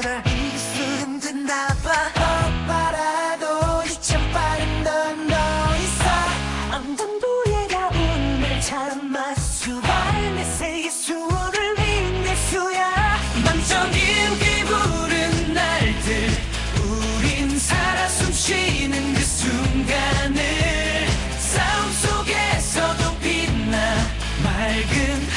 너를 이길 수 힘든가 봐. 헛바라도 이참 빠른 넌 너의 사안동부에가 오늘 처음 맞수 발내 세계 수호를 믿는 수야. 망정인 기부른 날들. 우린 살아 숨쉬는 그 순간을. 싸움 속에서도 빛나 맑은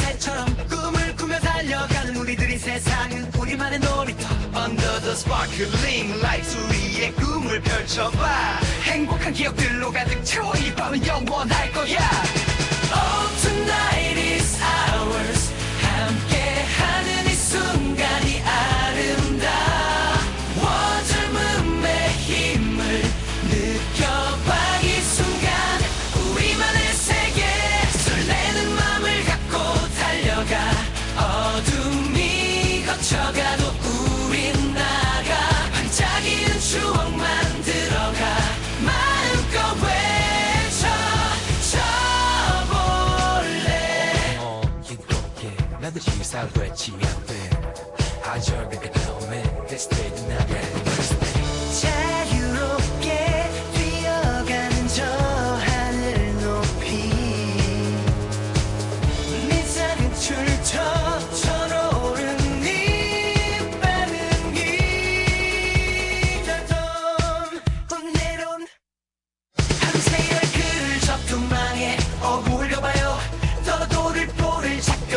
새처럼 꿈을 꾸며 달려가는 우리들의 세상은 우리만의 놀이터. Under the sparkling lights 우리의 꿈을 펼쳐봐. 행복한 기억들로 가득 채워 이 밤은 영원할 거야. another cheese out but she up there. I joined the club, man. This day, now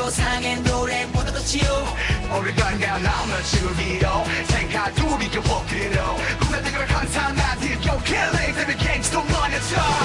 볼을 잡고 상의 노래 묻어뒀지요 오래간가 나면 즐기러 생각 두기 겨워들어 꿈나들을 항상 나들 Yo killing baby gangsta wanna talk